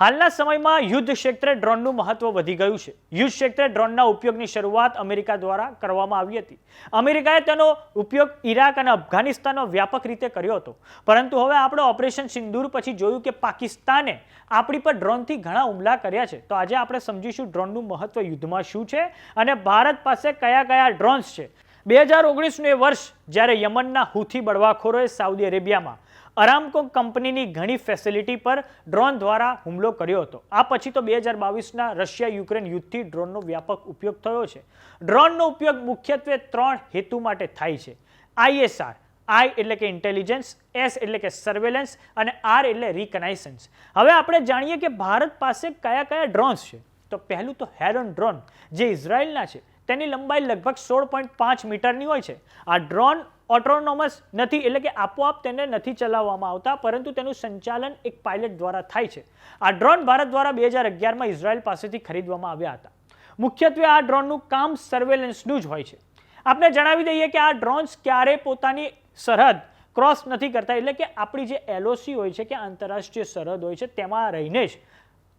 હાલના સમયમાં યુદ્ધ ક્ષેત્રે ડ્રોનનું મહત્વ વધી ગયું છે. યુદ્ધ ક્ષેત્રે ડ્રોનના ઉપયોગની શરૂઆત અમેરિકા દ્વારા કરવામાં આવી હતી. અમેરિકાએ તેનો ઉપયોગ ઈરાક અને અફઘાનિસ્તાનમાં વ્યાપક રીતે કર્યો હતો. પરંતુ હવે આપણે ઓપરેશન સિંદૂર પછી જોયું કે પાકિસ્તાને આપણી પર ડ્રોનથી ઘણા હુમલા કર્યા છે. તો આજે આપણે સમજીશું ડ્રોનનું મહત્વ યુદ્ધમાં શું છે અને ભારત પાસે કયા કયા ડ્રોન્સ છે. બે હજાર ઓગણીસનું એ વર્ષ જ્યારે યમનના હુથી બળવાખોરોએ સાઉદી અરેબિયામાં અરામકો કંપનીની ઘણી ફેસિલિટી પર ડ્રોન દ્વારા હુમલો કર્યો હતો. આ પછી તો બે હજાર બાવીસના રશિયા યુક્રેન યુદ્ધથી ડ્રોનનો વ્યાપક ઉપયોગ થયો છે. ડ્રોનનો ઉપયોગ મુખ્યત્વે ત્રણ હેતુ માટે થાય છે. આઈએસઆર આઈ એટલે કે ઇન્ટેલિજન્સ એસ એટલે કે સર્વેલન્સ અને આર એટલે રિકનાઇસન્સ હવે આપણે જાણીએ કે ભારત પાસે કયા કયા ડ્રોન્સ છે. તો પહેલું તો હેરોન ડ્રોન જે ઇઝરાયલના છે. તેની લંબાઈ લગભગ સોળ પોઈન્ટ પાંચ મીટરની હોય છે. આ ડ્રોન ઓટોનોમસ નથી, એટલે કે આપોઆપ તેને નથી ચલાવવામાં આવતા, પરંતુ તેનું સંચાલન એક પાયલટ દ્વારા થાય છે. આ ડ્રોન ભારત દ્વારા બે હજાર અગિયારમાં ઇઝરાયલ પાસેથી ખરીદવામાં આવ્યા હતા. મુખ્યત્વે આ ડ્રોનનું કામ સર્વેલન્સનું જ હોય છે. આપણે જણાવી દઈએ કે આ ડ્રોન્સ ક્યારે પોતાની સરહદ ક્રોસ નથી કરતા, એટલે કે આપણી જે એલઓસી હોય છે, કે આંતરરાષ્ટ્રીય સરહદ હોય છે, તેમાં રહીને જ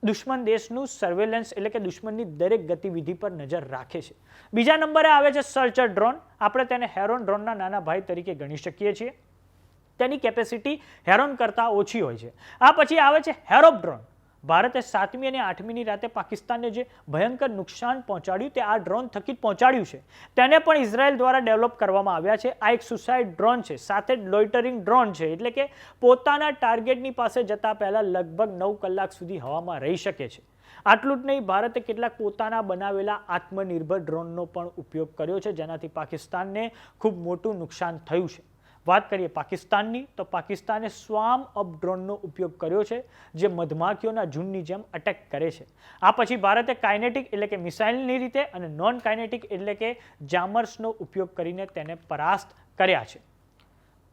દુશ્મન દેશનું સર્વેલન્સ એટલે કે દુશ્મનની દરેક ગતિવિધિ પર નજર રાખે છે. બીજા નંબરે આવે છે સર્ચર ડ્રોન આપણે તેને હેરોન ડ્રોનના નાના ભાઈ તરીકે ગણી શકીએ છીએ. તેની કેપેસિટી હેરોન કરતાં ઓછી હોય છે. આ પછી આવે છે હેરોપ ડ્રોન ભારતે સાતમી અને આઠમીની રાતે પાકિસ્તાનને જે ભયંકર નુકસાન પહોંચાડ્યું તે આ ડ્રોન થકી જ પહોંચાડ્યું છે. તેને પણ ઇઝરાયલ દ્વારા ડેવલપ કરવામાં આવ્યા છે. આ એક સુસાઇડ ડ્રોન છે. સાથે લોઇટરિંગ ડ્રોન છે. એટલે કે પોતાના ટાર્ગેટની પાસે જતા પહેલાં લગભગ નવ કલાક સુધી હવામાં રહી શકે છે. આટલું જ નહીં, ભારતે કેટલાક પોતાના બનાવેલા આત્મનિર્ભર ડ્રોનનો પણ ઉપયોગ કર્યો છે, જેનાથી પાકિસ્તાનને ખૂબ મોટું નુકસાન થયું છે. વાત કરીએ પાકિસ્તાનની, તો પાકિસ્તાને સ્વામ અપ ડ્રોનનો ઉપયોગ કર્યો છે, જે મધમાખીઓના ઝુંડની જેમ અટેક કરે છે. આ પછી ભારતે કાઇનેટિક એટલે કે મિસાઇલની રીતે અને નોન કાઇનેટિક એટલે કે જામર્સનો ઉપયોગ કરીને તેને પરાસ્ત કર્યા છે.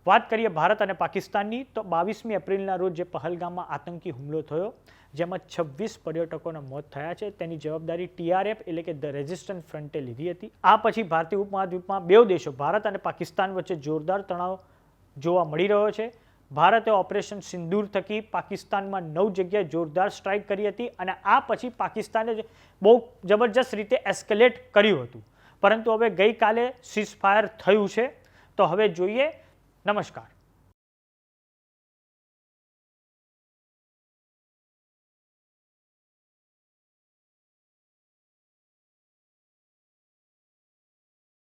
વાત કરીએ ભારત અને પાકિસ્તાનની, તો બાવીસમી એપ્રિલના રોજ જે પહલગામમાં આતંકી હુમલો થયો, જેમાં છવ્વીસ પર્યટકોના મોત થયા છે, તેની જવાબદારી ટીઆરએફ એટલે કે ધ રેઝિસ્ટન્ટ ફ્રન્ટે લીધી હતી. આ પછી ભારતીય ઉપમહાદ્વીપમાં બે દેશો, ભારત અને પાકિસ્તાન વચ્ચે જોરદાર તણાવ જોવા મળી રહ્યો છે. ભારતે ઓપરેશન સિંદૂર થકી પાકિસ્તાનમાં નવ જગ્યાએ જોરદાર સ્ટ્રાઇક કરી હતી અને આ પછી પાકિસ્તાને બહુ જબરજસ્ત રીતે એસ્કેલેટ કર્યું હતું. પરંતુ હવે ગઈકાલે સીઝ ફાયર થયું છે. તો હવે જોઈએ નમસ્કાર.